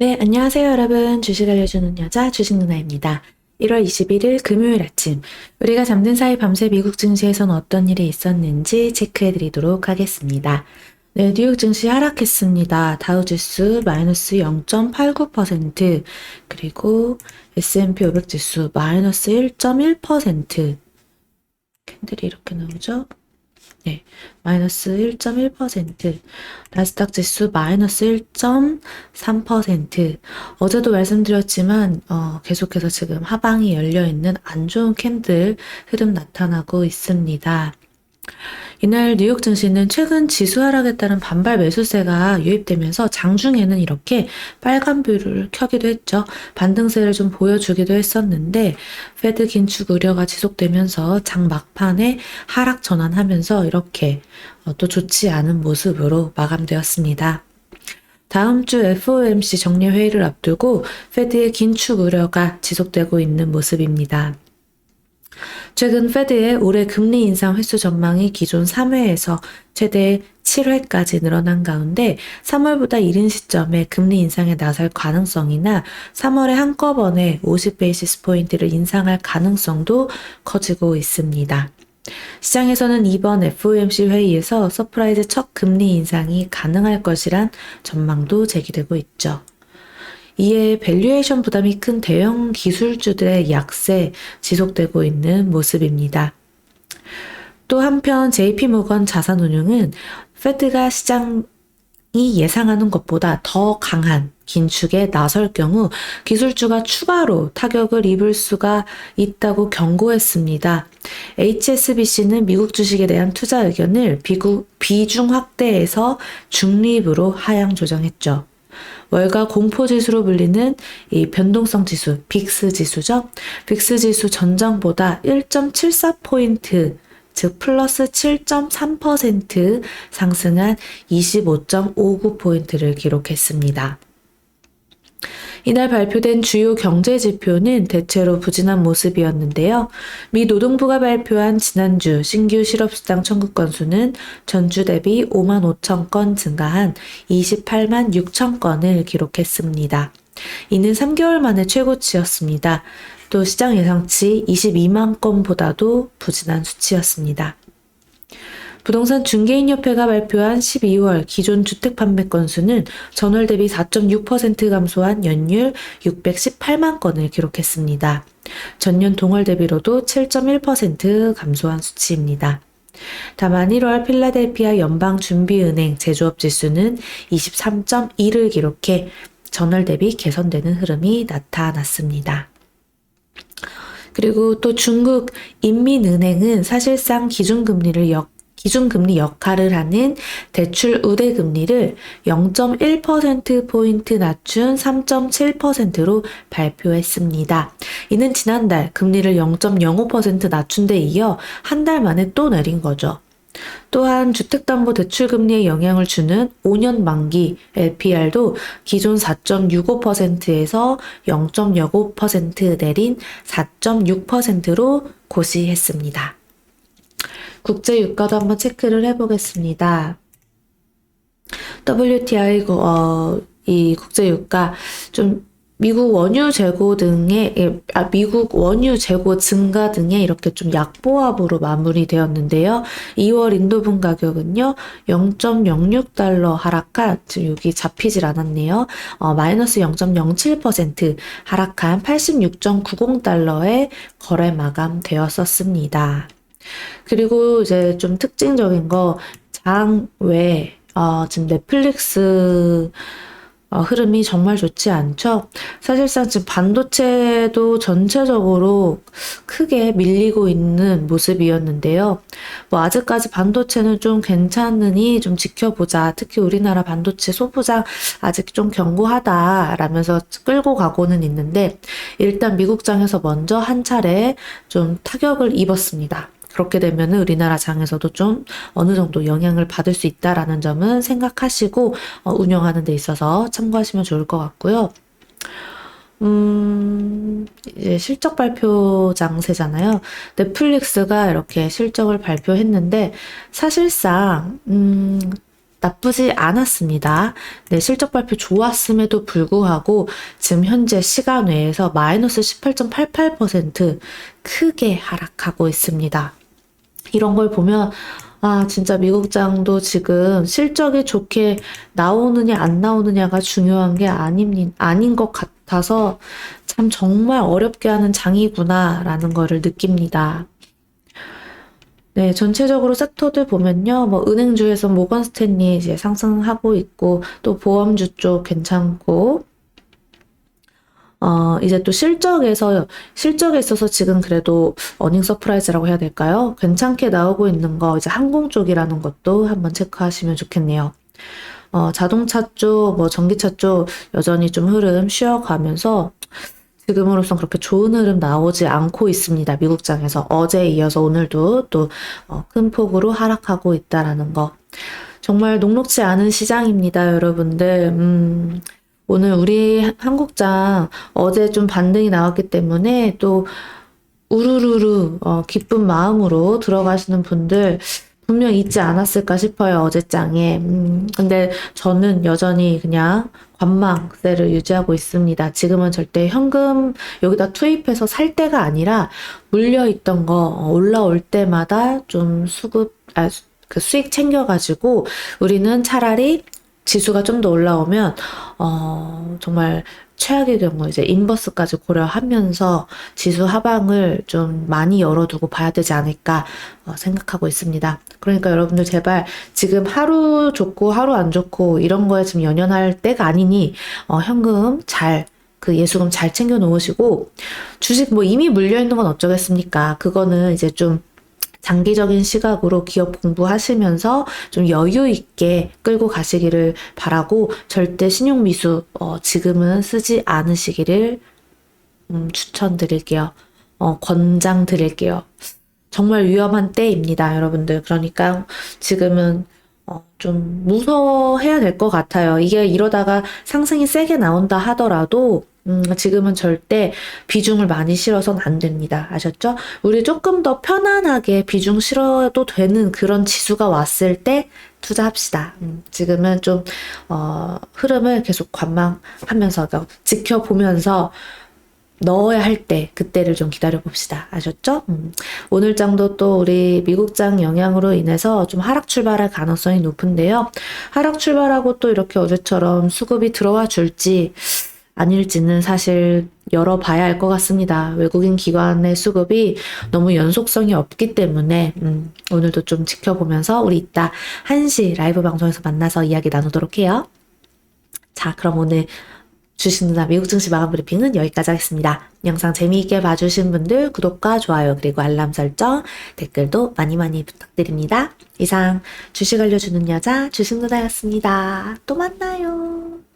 네, 안녕하세요, 여러분. 주식 알려주는 여자 주식 누나입니다. 1월 21일 금요일 아침, 우리가 잠든 사이 밤새 미국 증시에선 어떤 일이 있었는지 체크해 드리도록 하겠습니다. 네, 뉴욕 증시 하락했습니다. 다우지수 마이너스 0.89%, 그리고 S&P 500 지수 마이너스 1.1%. 캔들이 이렇게 나오죠? 네, 마이너스 1.1%, 나스닥 지수 마이너스 1.3%. 어제도 말씀드렸지만 어, 계속해서 지금 하방이 열려 있는 안 좋은 캔들 흐름 나타나고 있습니다. 이날 뉴욕 증시는 최근 지수 하락에 따른 반발 매수세가 유입되면서 장중에는 이렇게 빨간불을 켜기도 했죠. 반등세를 좀 보여주기도 했었는데 페드 긴축 우려가 지속되면서 장 막판에 하락 전환하면서 이렇게 어, 또 좋지 않은 모습으로 마감되었습니다. 다음 주 FOMC 정례 회의를 앞두고 페드의 긴축 우려가 지속되고 있는 모습입니다. 최근 페드의 올해 금리 인상 횟수 전망이 기존 3회에서 최대 7회까지 늘어난 가운데 3월보다 이른 시점에 금리 인상에 나설 가능성이나 3월에 한꺼번에 50베이시스 포인트를 인상할 가능성도 커지고 있습니다. 시장에서는 이번 FOMC 회의에서 서프라이즈 첫 금리 인상이 가능할 것이란 전망도 제기되고 있죠. 이에 밸류에이션 부담이 큰 대형 기술주들의 약세 지속되고 있는 모습입니다. 또 한편 JP모건 자산운용은 페드가 시장 이 예상하는 것보다 더 강한 긴축에 나설 경우 기술주가 추가로 타격을 입을 수가 있다고 경고했습니다. HSBC는 미국 주식에 대한 투자 의견을 비중 확대에서 중립으로 하향 조정했죠. 월가 공포 지수로 불리는 이 변동성 지수, 빅스 지수죠. 빅스 지수 전장보다 1.74포인트 즉 플러스 7.3% 상승한 25.59포인트를 기록했습니다. 이날 발표된 주요 경제 지표는 대체로 부진한 모습이었는데요. 미 노동부가 발표한 지난주 신규 실업수당 청구 건수는 전주 대비 5만 5천 건 증가한 28만 6천 건을 기록했습니다. 이는 3개월 만에 최고치였습니다. 또 시장 예상치 22만 건보다도 부진한 수치였습니다. 부동산 중개인협회가 발표한 12월 기존 주택 판매 건수는 전월 대비 4.6% 감소한 연율 618만 건을 기록했습니다. 전년 동월 대비로도 7.1% 감소한 수치입니다. 다만 1월 필라델피아 연방준비은행 제조업 지수는 23.2를 기록해 전월 대비 개선되는 흐름이 나타났습니다. 그리고 또 중국 인민은행은 사실상 기준금리를 역 기준금리 역할을 하는 대출 우대금리를 0.1%포인트 낮춘 3.7%로 발표했습니다. 이는 지난달 금리를 0.05% 낮춘 데 이어 한 달 만에 또 내린 거죠. 또한 주택담보대출금리에 영향을 주는 5년 만기 LPR도 기존 4.65%에서 0.05% 내린 4.6%로 고시했습니다. 국제 유가도 한번 체크를 해보겠습니다. WTI 어, 이 국제 유가 좀 미국 원유 재고 등의 예, 아, 미국 원유 재고 증가 등의 이렇게 좀 약보합으로 마무리되었는데요. 2월 인도분 가격은요 0.06달러 하락한 지금 여기 잡히질 않았네요. 어, 마이너스 0.07% 하락한 86.90달러에 거래 마감되었었습니다. 그리고 이제 좀 특징적인 거 장외 어, 지금 넷플릭스 어, 흐름이 정말 좋지 않죠. 사실상 지금 반도체도 전체적으로 크게 밀리고 있는 모습이었는데요. 뭐 아직까지 반도체는 좀 괜찮으니 좀 지켜보자. 특히 우리나라 반도체 소부장 아직 좀 견고하다라면서 끌고 가고는 있는데 일단 미국장에서 먼저 한 차례 좀 타격을 입었습니다. 그렇게 되면 우리나라 장에서도 좀 어느 정도 영향을 받을 수 있다라는 점은 생각하시고 어, 운영하는 데 있어서 참고하시면 좋을 것 같고요. 음, 이제 실적 발표 장세잖아요. 넷플릭스가 이렇게 실적을 발표했는데, 사실상, 음, 나쁘지 않았습니다. 네, 실적 발표 좋았음에도 불구하고 지금 현재 시간 외에서 마이너스 18.88% 크게 하락하고 있습니다. 이런 걸 보면 아, 진짜 미국장도 지금 실적이 좋게 나오느냐 안 나오느냐가 중요한 게 아닌, 아닌 것 같아서 참 정말 어렵게 하는 장이구나라는 거를 느낍니다. 네, 전체적으로 섹터들 보면요. 뭐 은행주에서 모건 스탠리 이제 상승하고 있고 또 보험주 쪽 괜찮고 어, 이제 또 실적에서, 실적에 있어서 지금 그래도 어닝 서프라이즈라고 해야 될까요? 괜찮게 나오고 있는 거, 이제 항공 쪽이라는 것도 한번 체크하시면 좋겠네요. 어, 자동차 쪽, 뭐 전기차 쪽 여전히 좀 흐름 쉬어가면서 지금으로선 그렇게 좋은 흐름 나오지 않고 있습니다. 미국장에서. 어제에 이어서 오늘도 또 어, 큰 폭으로 하락하고 있다라는 거. 정말 녹록지 않은 시장입니다, 여러분들. 음, 오늘 우리 한국장 어제 좀 반등이 나왔기 때문에 또 우르르르 어, 기쁜 마음으로 들어가시는 분들 분명 있지 않았을까 싶어요, 어제장에. 음, 근데 저는 여전히 그냥 관망세를 유지하고 있습니다. 지금은 절대 현금 여기다 투입해서 살 때가 아니라 물려있던 거 어, 올라올 때마다 좀 수급, 아, 그 수익 챙겨가지고 우리는 차라리 지수가 좀 더 올라오면 어, 정말 최악의 경우 이제 인버스까지 고려하면서 지수 하방을 좀 많이 열어두고 봐야 되지 않을까 어, 생각하고 있습니다. 그러니까 여러분들 제발 지금 하루 좋고 하루 안 좋고 이런 거에 지금 연연할 때가 아니니 어, 현금 잘 그 예수금 잘 챙겨 놓으시고 주식 뭐 이미 물려 있는 건 어쩌겠습니까? 그거는 이제 좀 장기적인 시각으로 기업 공부하시면서 좀 여유 있게 끌고 가시기를 바라고 절대 신용 미수 어, 지금은 쓰지 않으시기를 음, 추천드릴게요. 어, 권장 드릴게요. 정말 위험한 때입니다, 여러분들. 그러니까 지금은 어, 좀 무서워해야 될 것 같아요. 이게 이러다가 상승이 세게 나온다 하더라도 음, 지금은 절대 비중을 많이 실어서는 안 됩니다. 아셨죠? 우리 조금 더 편안하게 비중 실어도 되는 그런 지수가 왔을 때 투자합시다. 음, 지금은 좀, 어, 흐름을 계속 관망하면서, 그러니까 지켜보면서 넣어야 할 때, 그때를 좀 기다려 봅시다. 아셨죠? 음, 오늘 장도 또 우리 미국장 영향으로 인해서 좀 하락 출발할 가능성이 높은데요. 하락 출발하고 또 이렇게 어제처럼 수급이 들어와 줄지, 아닐지는 사실 열어봐야 할것 같습니다. 외국인 기관의 수급이 너무 연속성이 없기 때문에 음, 오늘도 좀 지켜보면서 우리 이따 1시 라이브 방송에서 만나서 이야기 나누도록 해요. 자, 그럼 오늘 주식 누나 미국 증시 마감 브리핑은 여기까지 하겠습니다. 영상 재미있게 봐주신 분들 구독과 좋아요 그리고 알람 설정 댓글도 많이 많이 부탁드립니다. 이상 주식 알려주는 여자 주식 누나였습니다. 또 만나요.